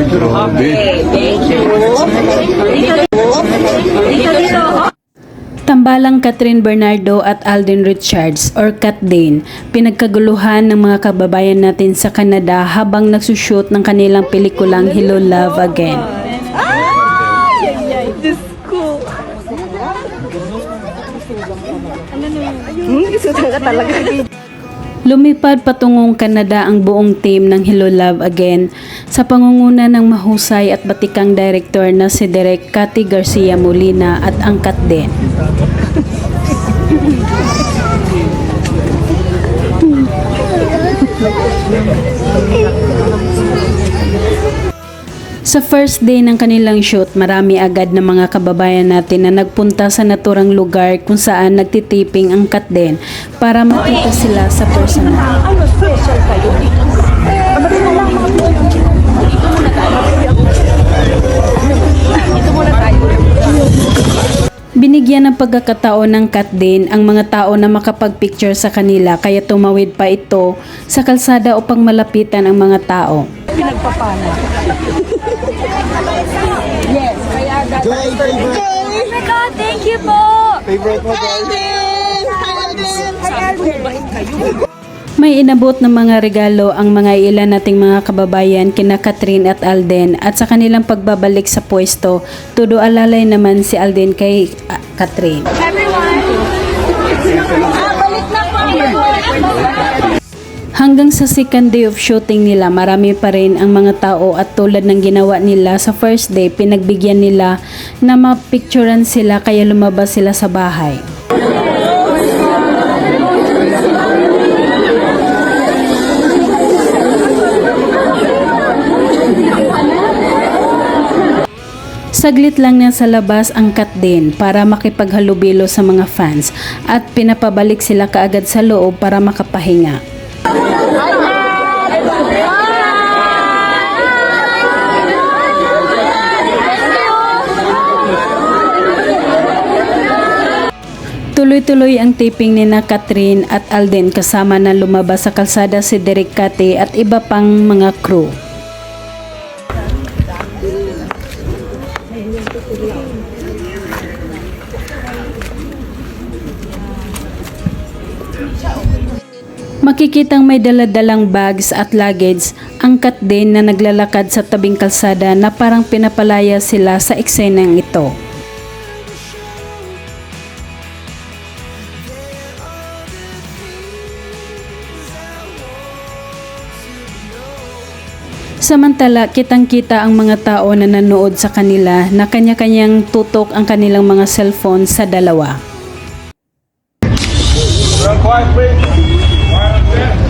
Thank you. Tambalang Catherine Bernardo at Alden Richards or Kat Dane, pinagkaguluhan ng mga kababayan natin sa Canada habang nagsushoot ng kanilang pelikulang Hello Love Again. Lumipad patungong Canada ang buong team ng Hello Love Again sa pangunguna ng mahusay at batikang director na si Direk Cathy Garcia Molina at Angkat din. Sa first day ng kanilang shoot, marami agad na mga kababayan natin na nagpunta sa naturang lugar kung saan nagtitiping ang katden para makita sila sa personal. Binigyan ng pagkakataon ng Katden ang mga tao na makapag-picture sa kanila kaya tumawid pa ito sa kalsada upang malapitan ang mga tao. Oh my God, thank you po! Favorite mo, guys? May inabot ng mga regalo ang mga ilan nating mga kababayan kina Catherine at Alden at sa kanilang pagbabalik sa pwesto, tudo alalay naman si Alden kay ah, Catherine. Hanggang sa second day of shooting nila, marami pa rin ang mga tao at tulad ng ginawa nila sa first day, pinagbigyan nila na mapicturean sila kaya lumabas sila sa bahay. Saglit lang niya sa labas ang cut din para makipaghalubilo sa mga fans at pinapabalik sila kaagad sa loob para makapahinga. Tuloy-tuloy ang taping ni na Catherine at Alden kasama na lumabas sa kalsada si Derek Cate at iba pang mga crew. Makikitang may daladalang bags at luggage ang kat din na naglalakad sa tabing kalsada na parang pinapalaya sila sa eksenang ito. Samantala, kitang-kita ang mga tao na nanood sa kanila na kanya-kanyang tutok ang kanilang mga cellphone sa dalawa. Quiet, please.